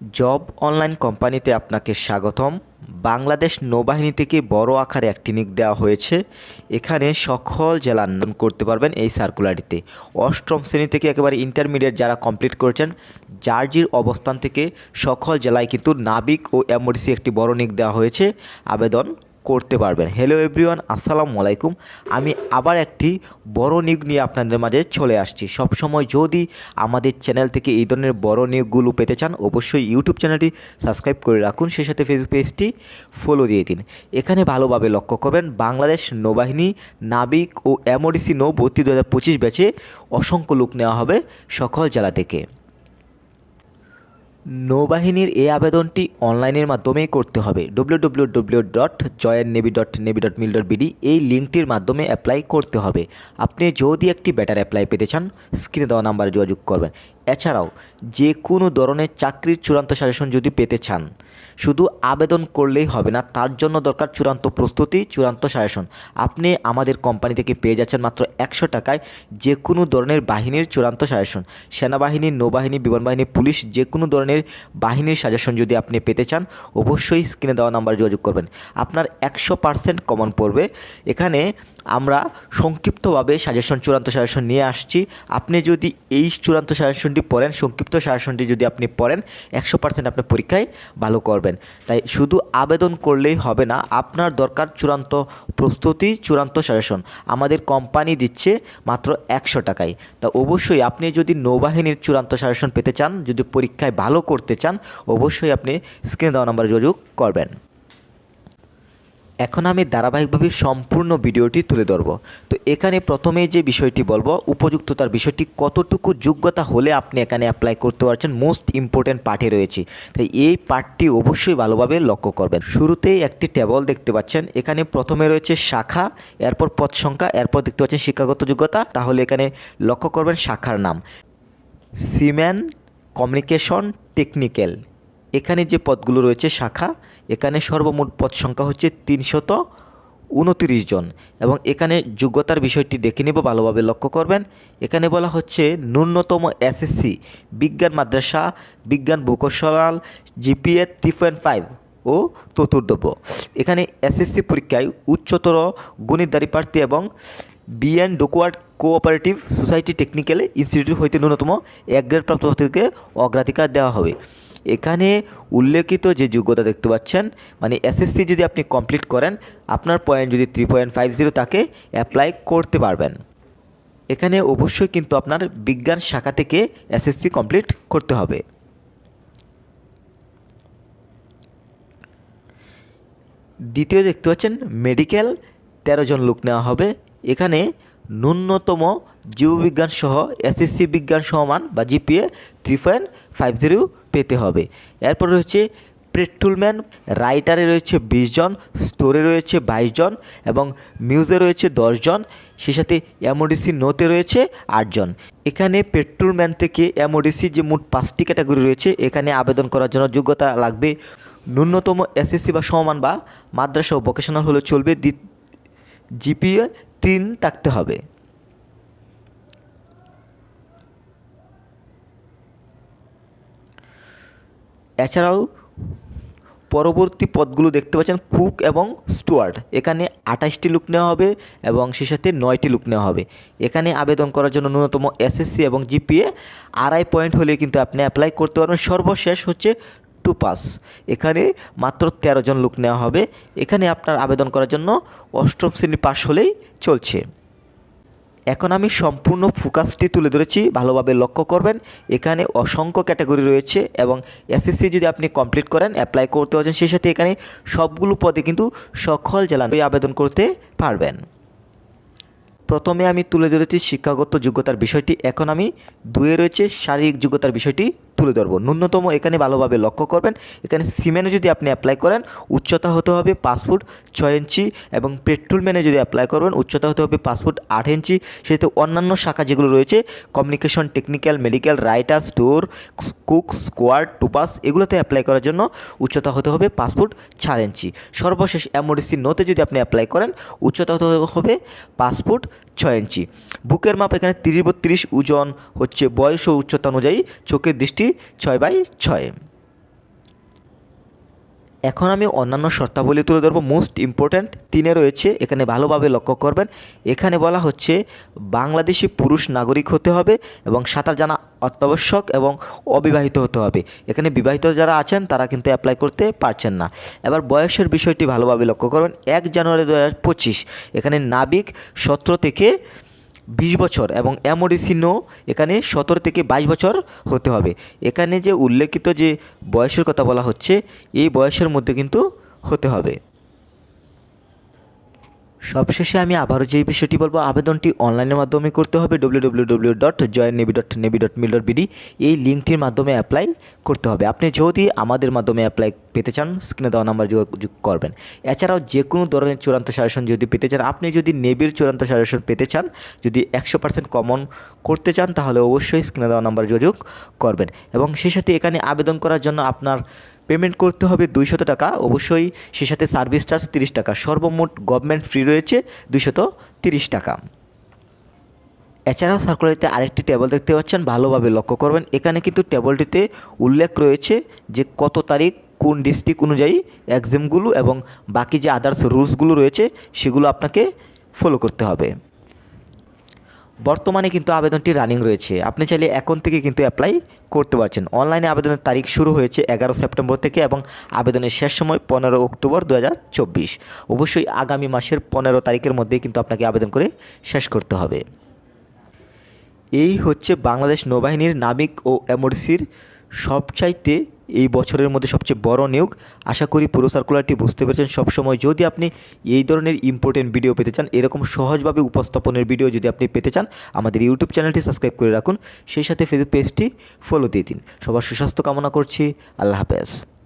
Job online কোম্পানিতে আপনাকে স্বাগতম। বাংলাদেশ নৌবাহিনী থেকে বড় আকারে একটি নিক দেওয়া হয়েছে। এখানে সকল জেলা আন্দোলন করতে পারবেন এই সার্কুলারিতে। অষ্টম শ্রেণি থেকে একেবারে ইন্টারমিডিয়েট যারা কমপ্লিট করেছেন, জার্জির অবস্থান থেকে সকল জেলায় কিন্তু নাবিক ও এমওডিসি একটি বড় নিক দেওয়া হয়েছে। আবেদন করতে পারবেন। হ্যালো এভরিওয়ান আসসালামু আলাইকুম। আমি আবার একটি বড় নিয়োগ নিয়ে আপনাদের মাঝে চলে আসছি। সবসময় যদি আমাদের চ্যানেল থেকে এই ধরনের বড় নিয়োগগুলো পেতে চান, অবশ্যই ইউটিউব চ্যানেলটি সাবস্ক্রাইব করে রাখুন। সেই সাথে ফেসবুক পেজটি ফলো দিয়ে দিন। এখানে ভালোভাবে লক্ষ্য করবেন, বাংলাদেশ নৌবাহিনী নাবিক ও এমওডিসি নৌ ভর্তি দু হাজার পঁচিশ ব্যাচে অসংখ্য লোক নেওয়া হবে সকল জেলা থেকে। নৌবাহিনীর এই আবেদনটি অনলাইনের মাধ্যমেই করতে হবে। W dot navy dot navy dot এই লিঙ্কটির মাধ্যমে অ্যাপ্লাই করতে হবে। আপনি যদি একটি ব্যাটার অ্যাপ্লাই পেতে চান স্ক্রিনে দেওয়া নাম্বারে যোগাযোগ করবেন। এছাড়াও যে কোনো ধরনের চাকরির চূড়ান্ত সাজেশন যদি পেতে চান শুধু আবেদন করলেই হবে না, তার জন্য দরকার চূড়ান্ত প্রস্তুতি, চূড়ান্ত সাজেশন আপনি আমাদের কোম্পানি থেকে পেয়ে যাচ্ছেন মাত্র একশো টাকায় যে কোনো ধরনের বাহিনীর চূড়ান্ত সাজেশন সেনাবাহিনী, নৌবাহিনী, বিমানবাহিনী, পুলিশ যে কোনো ধরনের বাহিনীর সাজেশন যদি আপনি পেতে চান, অবশ্যই স্ক্রিনে দেওয়া নাম্বার যোগাযোগ করবেন। আপনার একশো পার্সেন্ট কমন পড়বে। এখানে আমরা সংক্ষিপ্তভাবে সাজেশন চূড়ান্ত সাজেশন নিয়ে আসছি। আপনি যদি এই চূড়ান্ত সাজেশনটি পড়েন, সংক্ষিপ্ত সাজেশনটি যদি আপনি পড়েন, একশো পার্সেন্ট আপনি পরীক্ষায় ভালো করবেন। তাই শুধু আবেদন করলেই হবে না, আপনার দরকার চূড়ান্ত প্রস্তুতি, চূড়ান্ত সাজেশন আমাদের কোম্পানি দিচ্ছে মাত্র একশো টাকায়। তা অবশ্যই আপনি যদি নৌবাহিনীর চূড়ান্ত সাজেশন পেতে চান, যদি পরীক্ষায় ভালো করতে চান, অবশ্যই আপনি স্ক্রিনে দেওয়া নাম্বারে যোগাযোগ করবেন। এখন আমি ধারাবাহিকভাবে সম্পূর্ণ ভিডিওটি তুলে ধরব। তো এখানে প্রথমে যে বিষয়টি বলব, উপযুক্ততার বিষয়টি, কতটুকু যোগ্যতা হলে আপনি এখানে অ্যাপ্লাই করতে পারছেন মোস্ট ইম্পর্ট্যান্ট পার্টে রয়েছে। তাই এই পার্টটি অবশ্যই ভালোভাবে লক্ষ্য করবেন। শুরুতেই একটি টেবল দেখতে পাচ্ছেন, এখানে প্রথমে রয়েছে শাখা, এরপর পদ সংখ্যা, এরপর দেখতে পাচ্ছেন শিক্ষাগত যোগ্যতা। তাহলে এখানে লক্ষ্য করবেন শাখার নাম। সিম্যান কমিউনিকেশন টেকনিক্যাল এখানে যে পদগুলো রয়েছে, শাখা এখানে সর্বমোট পদ সংখ্যা হচ্ছে তিনশত উনতিরিশ জন। এবং এখানে যোগ্যতার বিষয়টি দেখে নেব, ভালোভাবে লক্ষ্য করবেন। এখানে বলা হচ্ছে ন্যূনতম এসএসসি, বিজ্ঞান মাদ্রাসা, বিজ্ঞান ভূকৌশল G P A three point five ও চতুর্দব্য এখানে এসএসসি পরীক্ষায় উচ্চতর গণিতদারি প্রার্থী এবং B N dockyard cooperative society technical institute হইতে ন্যূনতম এক গ্রেড প্রাপ্ত প্রার্থীকে অগ্রাধিকার দেওয়া হবে। এখানে উল্লেখিত যে যোগ্যতা দেখতে পাচ্ছেন মানে এসএসসি যদি আপনি কমপ্লিট করেন, আপনার পয়েন্ট যদি থ্রি পয়েন্ট ফাইভ জিরো তাকে অ্যাপ্লাই করতে পারবেন। এখানে অবশ্যই কিন্তু আপনার বিজ্ঞান শাখা থেকে এসএসসি কমপ্লিট করতে হবে। দ্বিতীয় দেখতে পাচ্ছেন মেডিকেল তেরো জন লোক নেওয়া হবে। এখানে ন্যূনতম জীববিজ্ঞান সহ এসএসসি বিজ্ঞান সমান বা GPA three point five zero পেতে হবে। এরপর রয়েছে পেট্রোলম্যান রাইটারে রয়েছে বিশ জন স্টোরে রয়েছে বাইশ জন এবং মিউজে রয়েছে দশজন সে সাথে এমওডিসি নোতে রয়েছে আটজন এখানে পেট্রোলম্যান থেকে এমওডিসি যে মোট পাঁচটি ক্যাটাগরি রয়েছে, এখানে আবেদন করার জন্য যোগ্যতা লাগবে ন্যূনতম এসএসসি বা সমান বা মাদ্রাসা ও ভোকেশনাল হলে চলবে জিপিএ তিন থাকতে হবে। এছাড়াও পরবর্তী পদগুলো দেখতে পাচ্ছেন কুক এবং স্টুয়ার্ড এখানে আঠাশটি লুক নেওয়া হবে এবং সে সাথে নয়টি লুক নেওয়া হবে। এখানে আবেদন করার জন্য ন্যূনতম এসএসসি এবং জিপিএ। আড়াই পয়েন্ট হলে কিন্তু আপনি অ্যাপ্লাই করতে পারবেন। সর্বশেষ হচ্ছে টু পাস এখানে মাত্র তেরো জন লোক নেওয়া হবে। এখানে আপনার আবেদন করার জন্য অষ্টম শ্রেণি পাশ হলেই চলছে। এখন আমি সম্পূর্ণ ফোকাসটি তুলে ধরেছি, ভালোভাবে লক্ষ্য করবেন। এখানে অসংখ্য ক্যাটাগরি রয়েছে এবং এসএসসি যদি আপনি কমপ্লিট করেন অ্যাপ্লাই করতে পারছেন, সেই সাথে এখানে সবগুলো পদে কিন্তু সকল জেলায় আবেদন করতে পারবেন। প্রথমে আমি তুলে ধরেছি শিক্ষাগত যোগ্যতার বিষয়টি। এখন আমি দুয়ে রয়েছে শারীরিক যোগ্যতার বিষয়টি তুলে ধরবো। ন্যূনতম এখানে ভালোভাবে লক্ষ্য করবেন। এখানে সিমেন্টে যদি আপনি অ্যাপ্লাই করেন, উচ্চতা হতে হবে ফুট ছয় ইঞ্চি এবং পেট্রোল ম্যানে যদি অ্যাপ্লাই করবেন, উচ্চতা হতে হবে ফুট আট ইঞ্চি। সেহেতু অন্যান্য শাখা যেগুলো রয়েছে communication technical medical writer store cook squad টুপাস এগুলোতে অ্যাপ্লাই করার জন্য উচ্চতা হতে হবে ফুট চার ইঞ্চি। সর্বশেষ এমওডিসি নোতে যদি আপনি অ্যাপ্লাই করেন, উচ্চতা হতে হবে ফুট ছয় ইঞ্চি। বুকের মাপ এখানে তিরিশ বত্রিশ, ওজন হচ্ছে বয়স ও উচ্চতা অনুযায়ী। চোখের দৃষ্টি ছয় বাই ছয়। এখন আমি অন্যান্য শর্তাবলী তুলে ধরবো। মোস্ট ইম্পর্ট্যান্ট তিনে রয়েছে, এখানে ভালোভাবে লক্ষ্য করবেন। এখানে বলা হচ্ছে, বাংলাদেশি পুরুষ নাগরিক হতে হবে এবং সাঁতার জানা অত্যাবশ্যক এবং অবিবাহিত হতে হবে। এখানে বিবাহিত যারা আছেন, তারা কিন্তু অ্যাপ্লাই করতে পারছেন না। এবার বয়সের বিষয়টি ভালোভাবে লক্ষ্য করবেন। এক জানুয়ারি দু হাজার পঁচিশ, এখানে নাবিক সতেরো থেকে বিশ বছর এবং অ্যামোডিসিনো এখানে সতেরো থেকে বাইশ বছর হতে হবে। এখানে যে উল্লেখিত যে বয়সের কথা বলা হচ্ছে, এই বয়সের মধ্যে কিন্তু হতে হবে। সবশেষে আমি আবারও যে বিষয়টি বলব, আবেদনটি অনলাইনের মাধ্যমে করতে হবে W W W dot navy dot dot BD এই লিঙ্কটির মাধ্যমে অ্যাপ্লাই করতে হবে। আপনি যদি আমাদের মাধ্যমে অ্যাপ্লাই পেতে চান স্ক্রিনে দেওয়া নাম্বার যোগাযোগ করবেন। এছাড়াও যে কোনো ধরনের চূড়ান্ত সাজেশন যদি পেতে চান, আপনি যদি নেভির চূড়ান্ত সাজেশন পেতে চান, যদি একশো পার্সেন্ট কমন করতে চান, তাহলে অবশ্যই স্ক্রিনে দেওয়া নাম্বার যোগাযোগ করবেন। এবং সেই সাথে এখানে আবেদন করার জন্য আপনার পেমেন্ট করতে হবে দুইশত টাকা। অবশ্যই সে সাথে সার্ভিস চার্জ তিরিশ টাকা। সর্বমোট গভর্নমেন্ট ফ্রি রয়েছে দুইশত তিরিশ টাকা। এছাড়াও সার্কুলারিতে আরেকটি টেবল দেখতে পাচ্ছেন। ভালোভাবে লক্ষ্য করবেন। এখানে কিন্তু টেবলটিতে উল্লেখ রয়েছে যে কত তারিখ, কোন ডিস্ট্রিক্ট অনুযায়ী এক্সামগুলো এবং বাকি যে আদার্স রুলসগুলো রয়েছে, সেগুলো আপনাকে ফলো করতে হবে। বর্তমানে কিন্তু আবেদনটি রানিং রয়েছে। আপনি চাইলে এখন থেকে কিন্তু অ্যাপ্লাই করতে পারছেন। অনলাইনে আবেদনের তারিখ শুরু হয়েছে এগারো সেপ্টেম্বর থেকে এবং আবেদনের শেষ সময় পনেরো অক্টোবর দু হাজার চব্বিশ। অবশ্যই আগামী মাসের পনেরো তারিখের মধ্যে কিন্তু আপনাকে আবেদন করে শেষ করতে হবে। এই হচ্ছে বাংলাদেশ নৌবাহিনীর নাবিক ও এমরসির সবচাইতে এই বছরের মধ্যে সবচেয়ে বড় নিয়োগ। আশা করি পুরো সার্কুলারটি বুঝতে পেরেছেন। সবসময় যদি আপনি এই ধরনের ইম্পর্টেন্ট ভিডিও পেতে চান, এরকম সহজভাবে উপস্থাপনের ভিডিও যদি আপনি পেতে চান, আমাদের ইউটিউব চ্যানেলটি সাবস্ক্রাইব করে রাখুন। সেই সাথে ফেসবুক পেজটি ফলো দিয়ে দিন। সবার সুস্বাস্থ্য কামনা করছি। আল্লাহ হাফেজ।